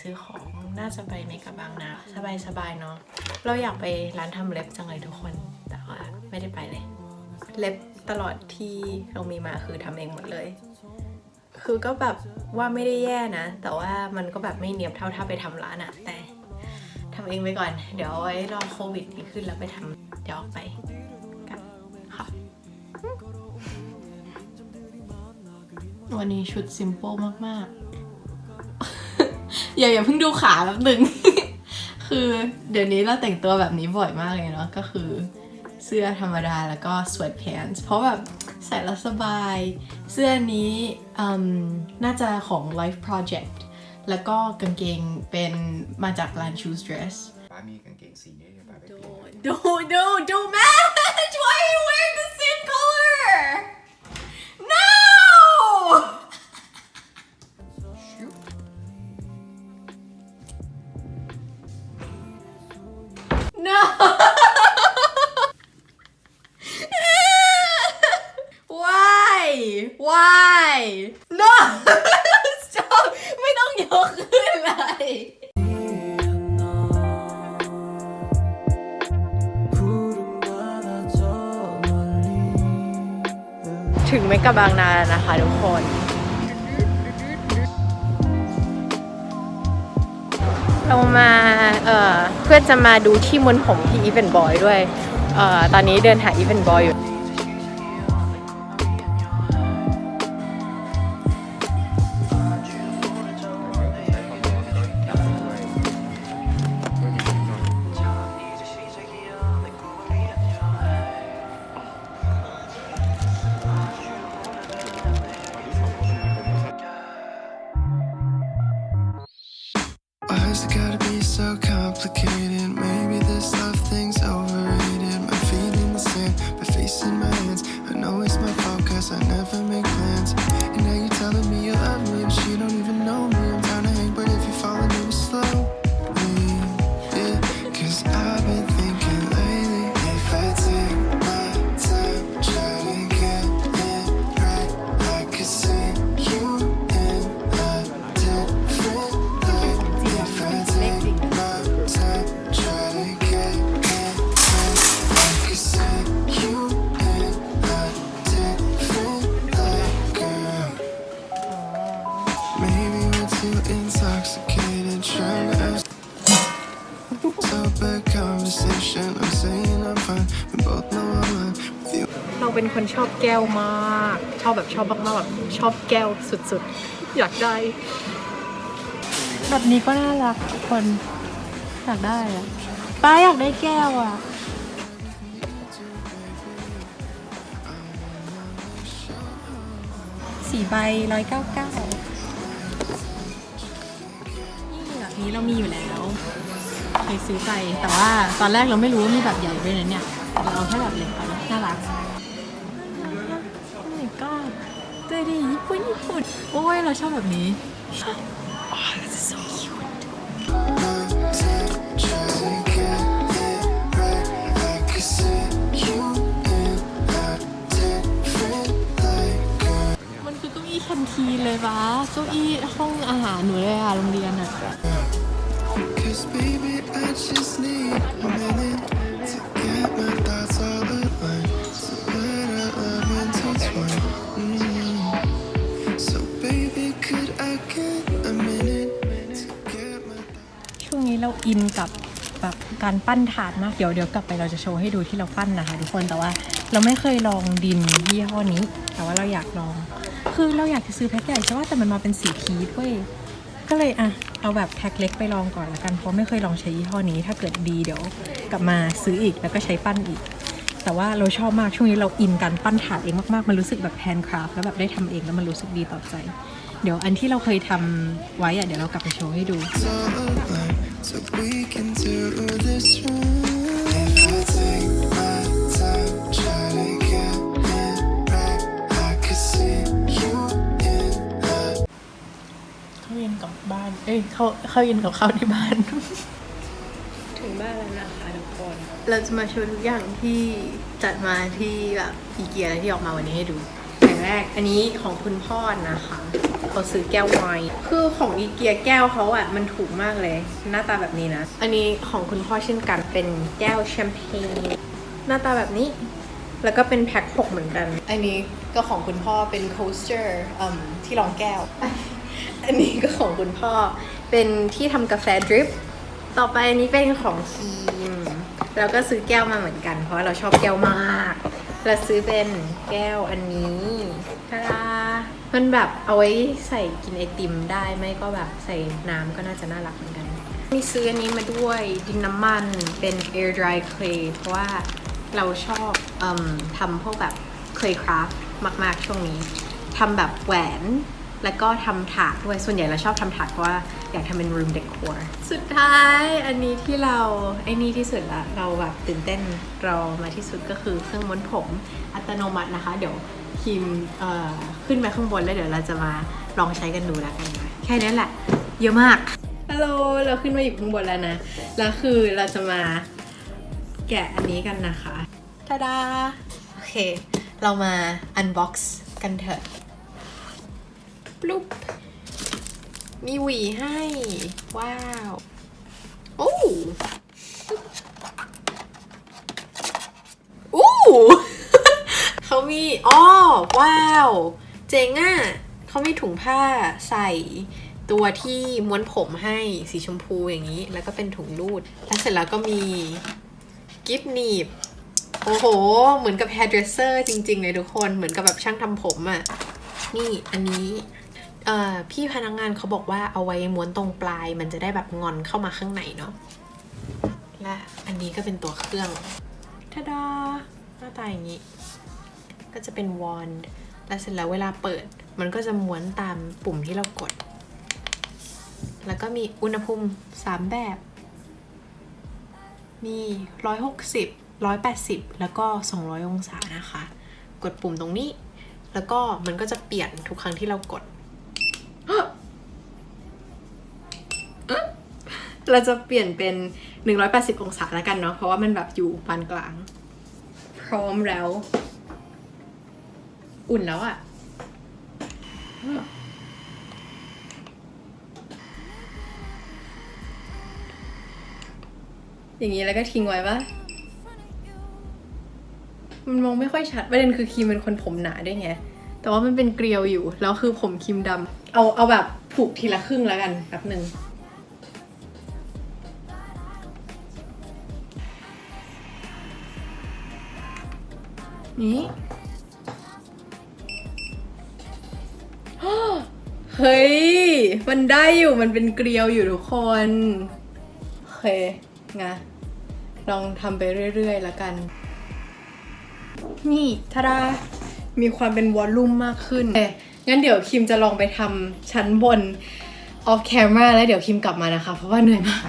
ซื้อของน่าจะไปเมกะบางนาสบายๆเนาะเราอยากไปร้านทำเล็บจังเลยทุกคน แต่ว่าไม่ได้ไปเลย เล็บตลอดที่เรามีมาคือทำเองหมดเลย คือก็แบบว่าไม่ได้แย่นะ แต่ว่ามันก็แบบไม่เนียบเท่าถ้าไปทำร้านอะแต่ทำเองไปก่อน เดี๋ยวไว้รอโควิดดีขึ้นแล้วไปทำเดี๋ยวออกไปกันค่ะวันนี้ชุดซิม p ป e มากๆ อย่าอย่าเพิ่งดูขาแป๊บหนึ่งคือเดี๋ยวนี้เราแต่งตัวแบบนี้บ่อยมากเลยเนาะก็คือเสื้อธรรมดาแล้วก็ sweatpants เพราะแบบใส่แล้วสบาย เสื้อนี้อืมน่าจะของ Life Project แล้วก็กางเกงเป็นมาจากร้าน Shoes Dress ป้ามีกางเกงสีนี้ป้าไปเปลี่ยนดูดูดู match why กะบางนานะคะทุกคนเรามาเอ่อเพื่อจะมาดูที่มุนผมที่อีเวนต์บอยด้วยเอ่อตอนนี้เดินหาอีเวนต์บอยอยู่ เราเป็นคนชอบแก้วมาก ชอบแบบชอบมากๆแบบชอบแก้วสุดๆ อยากได้ แบบนี้ก็น่ารักทุกคนอยากได้อะป้าอยากได้แก้วอะสี่ใบร้อยเก้าเก้านี่แบบนี้เรามีอยู่แล้ว เคยซื้อไป แต่ว่าตอนแรกเราไม่รู้ว่ามีแบบใหญ่ด้วยนะเนี่ย เราเอาแค่แบบเล็กเอาน่ารักโอ้ my god ดูดิญี่ปุ่นญี่ปุ่น โอ้ย เราชอบแบบนี้ oh this is so cute มันคือเก้าอี้แคนทีนเลยวะเก้าอี้ห้องอาหารหนูเลยอะโรงเรียนอะ Cause baby, ช่วงนี้เราอินกับแบบการปั้นถาดมาก เดี๋ยวเดี๋ยวกลับไปเราจะโชว์ให้ดูที่เราปั้นนะคะทุกคนแต่ว่าเราไม่เคยลองดินยี่ห้อนี้ แต่ว่าเราอยากลอง คือเราอยากจะซื้อแพ็คใหญ่ใช่ว่าแต่มันมาเป็นสีพีชเว้ย ก็เลยอะเอาแบบแพ็คเล็กไปลองก่อนละกันเพราะไม่เคยลองใช้ยี่ห้อนี้ ถ้าเกิดดีเดี๋ยวกลับมาซื้ออีกแล้วก็ใช้ปั้นอีก แต่ว่าเราชอบมากช่วงนี้เราอินกันปั้นถาดเองมากๆ มันรู้สึกแบบแฮนด์คราฟแล้วแบบได้ทำเองแล้วมันรู้สึกดีต่อใจ เดี๋ยวอันที่เราเคยทำไว้อะเดี๋ยวเรากลับไปโชว์ให้ดู เข้าเย็นกลับบ้านเอ้ยเข้าเข้าเย็นกับข้าวที่บ้าน ถึงบ้านแล้วนะคะทุกคน เราจะมาโชว์ทุกอย่างที่จัดมาที่แบบอีเกียที่ออกมาวันนี้ให้ดูอย่างแรก อันนี้ของคุณพ่อนะคะเขาซื้อแก้วไวน์คือของอีเกียแก้วเขาอะมันถูกมากเลย หน้าตาแบบนี้นะ อันนี้ของคุณพ่อเช่นกันเป็นแก้วแชมเปญหน้าตาแบบนี้ แล้วก็เป็นแพ็คหกเหมือนกัน อันนี้ก็ของคุณพ่อเป็นโคสเตอร์ที่รองแก้ว อันนี้ก็ของคุณพ่อ เป็นที่ทำกาแฟดริป ต่อไปอันนี้เป็นของครีม เราก็ซื้อแก้วมาเหมือนกัน เพราะเราชอบแก้วมาก เราซื้อเป็นแก้วอันนี้ทาดามันแบบเอาไว้ใส่กินไอติมได้ไม่ก็แบบใส่น้ำก็น่าจะน่ารักเหมือนกัน มีซื้ออันนี้มาด้วยดินน้ำมันเป็น air dry clay เพราะว่าเราชอบอทำพวกแบบ clay craft มาก ๆ ช่วงนี้ทำแบบแหวน แล้วก็ทำถาดด้วย ส่วนใหญ่เราชอบทำถาดเพราะว่าอยากทำเป็น room decor สุดท้ายอันนี้ที่เราไอ้นี่ที่สุดละเราแบบตื่นเต้นรอมาที่สุดก็คือเครื่องม้วนผมอัตโนมัตินะคะ เดี๋ยวคิมเอ่อขึ้นไปข้างบนแล้วเดี๋ยวเราจะมาลองใช้กันดูแล้วกันนะแค่นี้แหละ เยอะมากฮัลโหลเราขึ้นมาอยู่ข้างบนแล้วนะ แล้วคือเราจะมาแกะอันนี้กันนะคะทาดาโอเค เรามา unbox กันเถอะ ปลุบมีหวีให้ ว้าว โอ้อู้เขามีอ๋อว้าว เจ๋งอะ่ะเขามีถุงผ้าใส่ตัวที่ม้วนผมให้สีชมพูอย่างนี้ แล้วก็เป็นถุงรูด แล้วเสร็จแล้วก็มีกิฟหนีบ โอ้โห เหมือนกับ hairdresser จริง ๆ เลยทุกคน เหมือนกับแบบช่างทำผมอะ่ะ นี่อันนี้ พี่พนักงานเขาบอกว่าเอาไว้ม้วนตรงปลาย มันจะได้แบบงอนเข้ามาข้างในเนาะและอันนี้ก็เป็นตัวเครื่องทาดาหน้าตาอย่างนี้ ก็จะเป็นวอนแล้วเสร็จแล้วเวลาเปิด มันก็จะม้วนตามปุ่มที่เรากด แล้วก็มีอุณหภูมิ 3 แบบ มี 160 180 แล้วก็ 200 องศานะคะ กดปุ่มตรงนี้ แล้วก็มันก็จะเปลี่ยนทุกครั้งที่เรากด เราจะเปลี่ยนเป็น 180 องศาแล้วกันเนาะ เพราะว่ามันแบบอยู่ปานกลาง พร้อมแล้ว อุ่นแล้วอะ่ะอย่างนี้แล้วก็ทิ้งไว้ปะมันมองไม่ค่อยชัดประเด็นคือคิมเป็นคนผมหนาด้วยไง แต่ว่ามันเป็นเกลียวอยู่ แล้วคือผมคิมดำ เอาเอาแบบผูกทีละครึ่งแล้วกันแป๊บหนึ่ง นี้เฮ้ย มันได้อยู่มันเป็นเกลียวอยู่ทุกคนโอเคไงลองทำไปเรื่อยๆ แล้วกัน นี่ทาดามีความเป็นวอลลุ่มมากขึ้นเอ๊ะงั้นเดี๋ยวคิมจะลองไปทำชั้นบน off camera แล้วเดี๋ยวคิมกลับมานะคะ เพราะว่าเหนื่อยมาก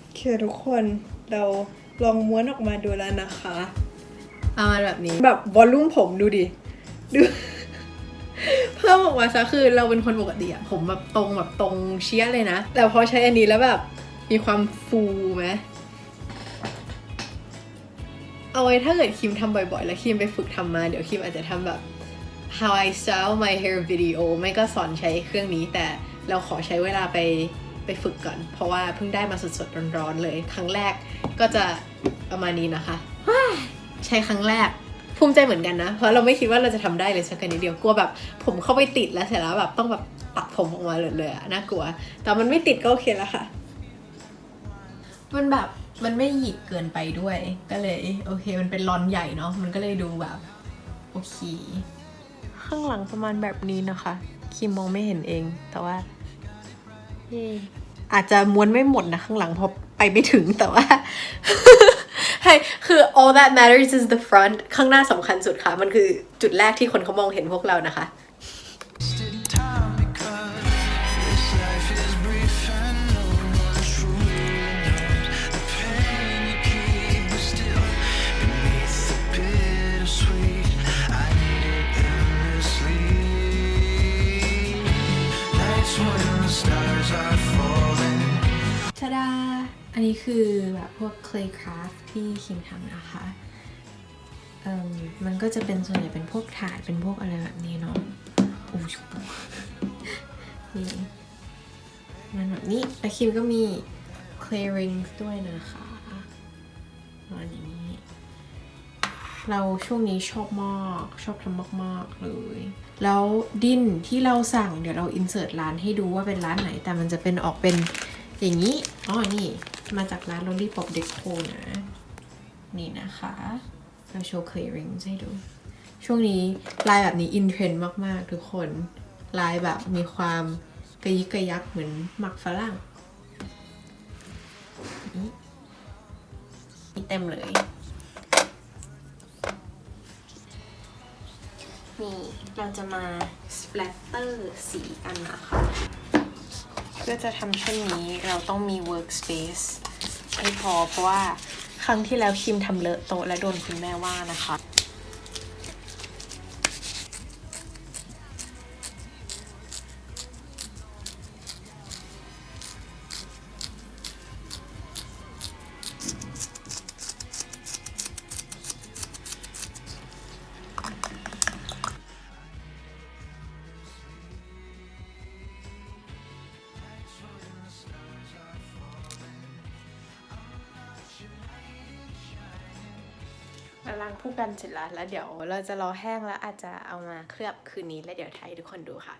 โอเคทุกคนเราลองม้วนออกมาดูแล้วนะคะ เอามาแบบนี้ แบบวอลลุ่มผมดูดิ ดูเพิ่มออกมาซะคือเราเป็นคนปกติอะผมแบบตรงแบบตรงเชี้ยเลยนะ แต่พอใช้อันนี้แล้วแบบมีความฟูไหมเอาไว้ถ้าเกิดคิมทำบ่อยๆ แล้วคิมไปฝึกทำมา เดี๋ยวคิมอาจจะทำแบบ how I style my hair video ไม่ก็สอนใช้เครื่องนี้ แต่เราขอใช้เวลาไปไปฝึกก่อน เพราะว่าเพิ่งได้มาสดๆ ร้อนๆเลย ครั้งแรกก็จะประมาณนี้นะคะ ใช้ครั้งแรกภูมิใจเหมือนกันนะ เพราะเราไม่คิดว่าเราจะทำได้เลยสักนิดเดียวกลัวแบบ ผมเข้าไปติดแล้วเสร็จแล้วแบบต้องแบบตัดผมออกมาเลยๆอะน่ากลัว แต่มันไม่ติดก็โอเคแล้วค่ะ มันแบบมันไม่หยิกเกินไปด้วย ก็เลยโอเค มันเป็นรอนใหญ่เนาะมันก็เลยดูแบบโอเคข้างหลังประมาณแบบนี้นะคะคิมมองไม่เห็นเอง แต่ว่าเย่อาจจะม้วนไม่หมดนะข้างหลังเพราะไปไม่ถึงแต่ว่า ให้คือ all that matters is the front ข้างหน้าสำคัญสุดค่ะ มันคือจุดแรกที่คนเขามองเห็นพวกเรานะคะ wasted time because this life is brief and no one truly knows the pain you keep, but still beneath the bittersweet, I need it endlessly. Nights when the stars are falling. ชาดาอันนี้คือ แบบพวก clay craft ที่คิมทำนะคะเอ่มมันก็จะเป็นส่วนใหญ่เป็นพวกถาดเป็นพวกอะไรแบบนี้เนาะโอ้ยนี่มันแบบนี้แต่คิมก็มี clay rings ด้วยนะคะอันนี้ เราช่วงนี้ชอบมากชอบทำมากๆเลย แล้วดินที่เราสั่งเดี๋ยวเราอินเสิร์ตร้านให้ดูว่าเป็นร้านไหน แต่มันจะเป็นออกเป็นอย่างนี้ อ๋อ นี่ มาจากร้าน Lollipop Deco นะ นี่นะคะเราโชว์ clay rings ให้ดู ช่วงนี้ลายแบบนี้อินเทรนด์มากๆ ทุกคน ลายแบบมีความกระยิกกระยักเหมือนหมักฝรั่งนี่นี่เต็มเลย นี่เราจะมา splatter สีกันนะคะ พื่อจะทำเช่นนี้เราต้องมี workspace ให้พอเพราะว่าครั้งที่แล้วคิมทำเลอะโต๊ะและโดนคุณแม่ว่านะคะ เสร็จแล้วแล้วเดี๋ยวเราจะรอแห้งแล้วอาจจะเอามาเคลือบคืนนี้แล้วเดี๋ยวถ่ายให้ทุกคนดูค่ะ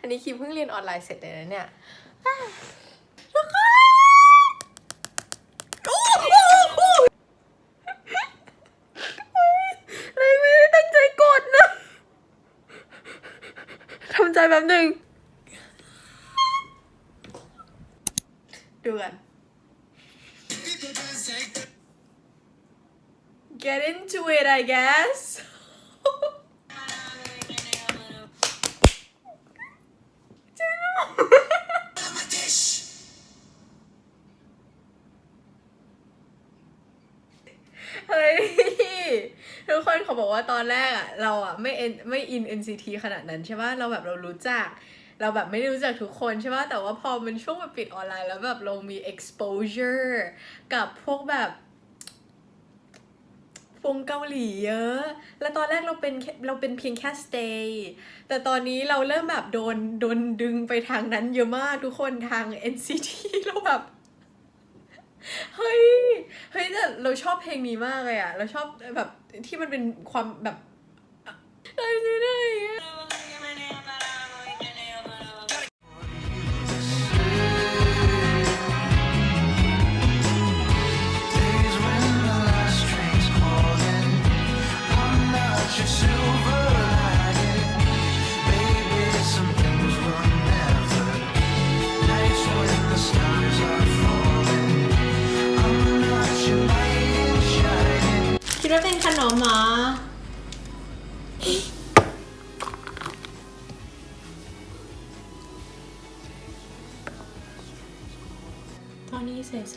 อันนี้คิมเพิ่งเรียนออนไลน์เสร็จเลยนะเนี่ยอะทุกคนโอ้โหเราไม่ได้ตั้งใจกดนะทำใจแป๊บหนึ่งดูกัน get into it, I guess. เฮ้ยทุกคนเขาบอกว่าตอนแรกอะเราอะไม่ N ไม่อิน NCT ขนาดนั้นใช่ปะเราแบบเรารู้จัก เราแบบไม่ได้รู้จักทุกคนใช่ปะแต่ว่าพอมันช่วงมันปิดออนไลน์แล้วแบบเรามี exposure กับพวกแบบ งเกาหลีเยอะ แล้วตอนแรกเราเป็นเราเป็นเพียงแค่ stay แต่ตอนนี้เราเริ่มแบบโดนโดนดึงไปทางนั้นเยอะมากทุกคนทาง NCT เราแบบเฮ้ย เฮ้ยแต่เราชอบเพลงนี้มากเลยอะเราชอบแบบที่มันเป็นความแบบ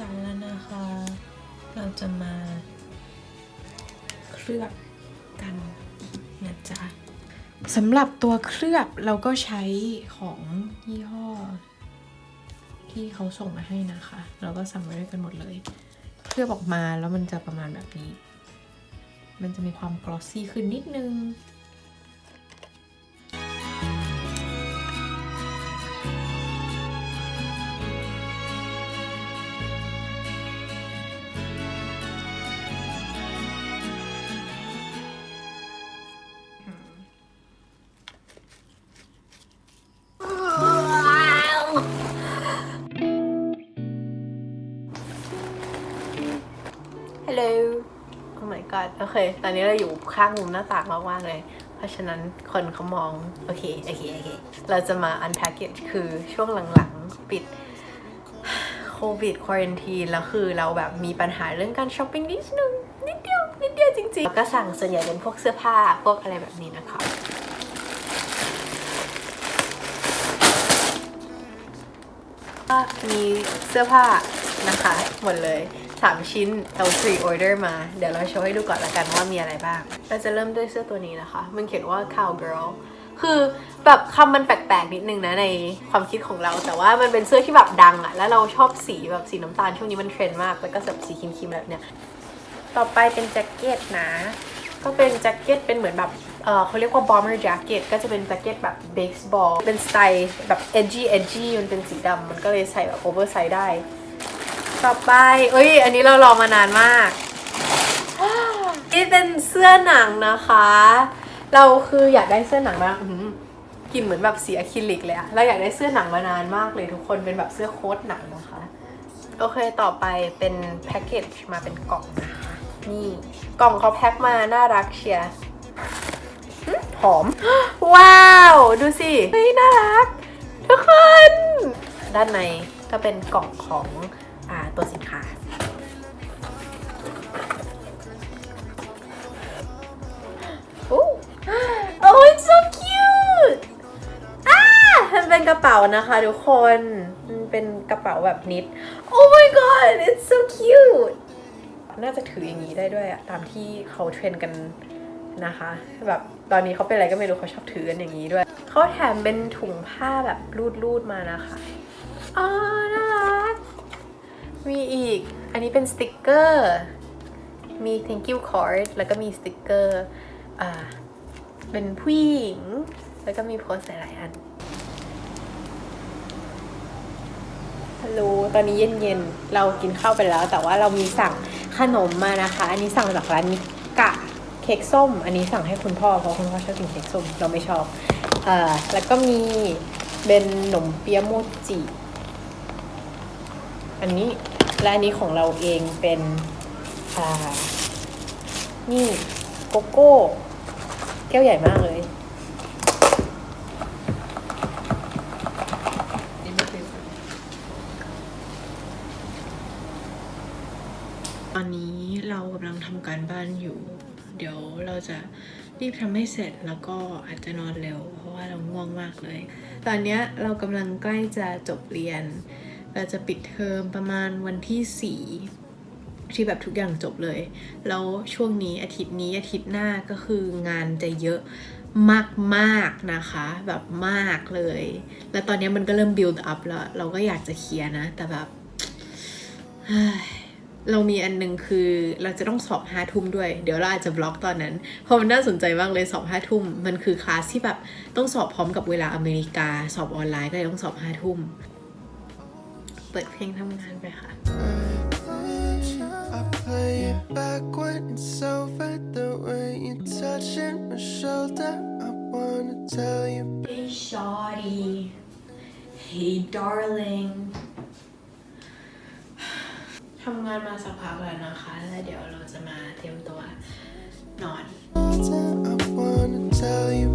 อนนี้เสร็จสรรแล้วนะคะ เราจะมาเคลือบกันนะจ๊ะสำหรับตัวเคลือบเราก็ใช้ของยี่ห้อ ที่เขาส่งมาให้นะคะ เราก็สั่งไว้ด้วยกันหมดเลย เคลือบออกมาแล้วมันจะประมาณแบบนี้ มันจะมีความกลอสซี่ขึ้นนิดนึง โอเค ตอนนี้เราอยู่ข้างมุมหน้าต่างมากๆเลย เพราะฉะนั้นคนเขามอง โอเค โอเค โอเค เราจะมา unpackage คือช่วงหลังๆ ปิดโควิดควอรันทีแล้วคือเราแบบมีปัญหาเรื่องการช้อปปิ้งนิดนึง นิดเดียว นิดเดียวจริงๆแล้วก็สั่งส่วนใหญ่เป็นพวกเสื้อผ้า พวกอะไรแบบนี้นะคะมีเสื้อผ้า นะคะหมดเลย 3 ชิ้นเรา pre order มา เดี๋ยวเราโชว์ให้ดูก่อนละกันว่ามีอะไรบ้าง เราจะเริ่มด้วยเสื้อตัวนี้นะคะ มันเขียนว่า cowgirl คือแบบคำมันแปลกๆนิดนึงนะในความคิดของเรา แต่ว่ามันเป็นเสื้อที่แบบดังอะแล้วเราชอบสีแบบสีน้ำตาลช่วงนี้มันเทรนด์มาก แล้วก็แบบสีครีมๆแบบเนี้ย ต่อไปเป็นแจ็คเก็ตนะ ก็เป็นแจ็คเก็ตเป็นเหมือนแบบเออเขาเรียกว่า bomber jacket ก็จะเป็นแจ็คเก็ตแบบเบสบอล เป็นสไตล์แบบ edgy edgy มันเป็นสีดำมันก็เลยใส่แบบ oversize ได้ ต่อไปเอ้ย อันนี้เรารอมานานมาก นี่เป็นเสื้อหนังนะคะ เราคืออยากได้เสื้อหนังมากกลิ่นเหมือนแบบสีอะคริลิกเลยอะเราอยากได้เสื้อหนังมานานมากเลยทุกคน เป็นแบบเสื้อโค้ทหนังนะคะ โอเค ต่อไปเป็นแพ็กเกจมาเป็นกล่องนะคะ นี่ กล่องเขาแพ็คมาน่ารักเชียร์หอม ว้าว ดูสิเฮ้ยน่ารัก ทุกคน ด้านในก็เป็นกล่องของ ตัวสินค้าโอ้ oh it's so cute อ่ามันเป็นกระเป๋านะคะทุกคน มันเป็นกระเป๋าแบบนิด oh my god it's so cute น่าจะถืออย่างนี้ได้ด้วยอะตามที่เขาเทรนกันนะคะ แบบตอนนี้เขาเป็นอะไรก็ไม่รู้เขาชอบถือกันอย่างนี้ด้วย เขาแถมเป็นถุงผ้าแบบรูดๆมานะคะอ๋อน่ารัก มีอีก อันนี้เป็นสติกเกอร์ มี thank you card แล้วก็มีสติกเกอร์อ่าเป็นผู้หญิง แล้วก็มีโพสหลายๆอัน ฮัลโหล ตอนนี้เย็นๆ เรากินข้าวไปแล้ว แต่ว่าเรามีสั่งขนมมานะคะ อันนี้สั่งจากร้านมิกะเค้กส้ม อันนี้สั่งให้คุณพ่อ เพราะคุณพ่อชอบกินเค้กส้ม เราไม่ชอบเอ่อแล้วก็มีเป็นขนมเปี๊ยะโมจิ อันนี้ และอันนี้ของเราเองเป็นนี่โกโก้ แก้วใหญ่มากเลยตอนนี้เรากำลังทำการบ้านอยู่ เดี๋ยวเราจะรีบทำให้เสร็จแล้วก็อาจจะนอนเร็ว เพราะว่าเราง่วงมากเลย ตอนเนี้ยเรากำลังใกล้จะจบเรียน เราจะปิดเทอมประมาณวันที่สี่ที่แบบทุกอย่างจบเลย แล้วช่วงนี้อาทิตย์นี้อาทิตย์หน้าก็คืองานจะเยอะมากๆนะคะ แบบมากเลย แล้วตอนนี้มันก็เริ่ม build up แล้ว เราก็อยากจะเคลียร์นะ แต่แบบเรามีอันหนึงคือเราจะต้องสอบห้าทุ่มด้วย เดี๋ยวเราอาจจะบล็อกตอนนั้น เพราะมันน่าสนใจมากเลยสอบห้าทุ่ม มันคือคลาสที่แบบต้องสอบพร้อมกับเวลาอเมริกา สอบออนไลน์ก็เลยต้องสอบห้าทุ่ม เปิดเพลงทำงานไปค่ะ I play it back when it's over. The way you touching my shoulder. I wanna tell you. Hey shawty Hey darling ทำงานมาสักพักแล้วนะคะ แล้วเดี๋ยวเราจะมาเตรียมตัวนอน I wanna tell you,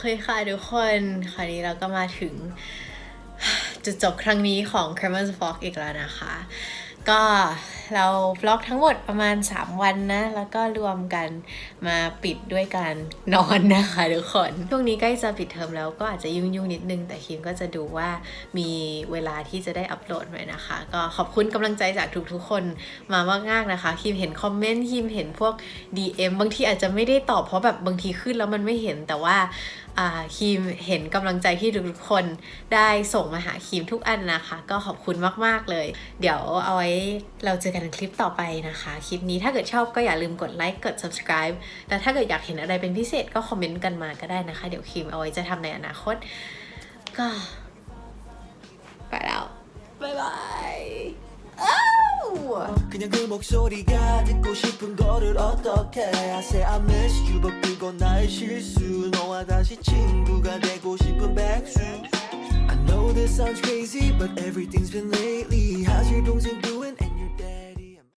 เคค่ะทุกคน คราวนี้เราก็มาถึงจุดจบครั้งนี้ของ c r e m e r s Vlog อีกแล้วนะคะ ก็เราบล็อกทั้งหมดประมาณ 3 วันนะ แล้วก็รวมกันมาปิดด้วยการนอนนะคะทุกคน ช่วงนี้ใกล้จะปิดเทอมแล้วก็อาจจะยุ่งๆนิดนึง แต่คิมก็จะดูว่ามีเวลาที่จะได้อัปโหลดไหมนะคะ ก็ขอบคุณกำลังใจจากทุกๆคนมามากๆนะคะ คิมเห็นคอมเมนต์คิมเห็นพวก DM บางทีอาจจะไม่ได้ตอบเพราะแบบบางทีขึ้นแล้วมันไม่เห็นแต่ว่าคีมเห็นกำลังใจที่ทุกคนได้ส่งมาหาคีมทุกอันนะคะ ก็ขอบคุณมากๆเลย เดี๋ยวเอาไว้เราเจอกันในคลิปต่อไปนะคะ คลิปนี้ถ้าเกิดชอบก็อย่าลืมกดไลค์กด subscribe แต่ถ้าเกิดอยากเห็นอะไรเป็นพิเศษก็คอมเมนต์กันมาก็ได้นะคะ เดี๋ยวคีมเอาไว้จะทำในอนาคต ก็ไปแล้วบ๊ายบาย 그냥 그 목소리가 듣고 싶은 거를 어떻게 I say I miss you but 그건 나의 실수 너와 다시 친구가 되고 싶은 백수 I know this sounds crazy but everything's been lately 하지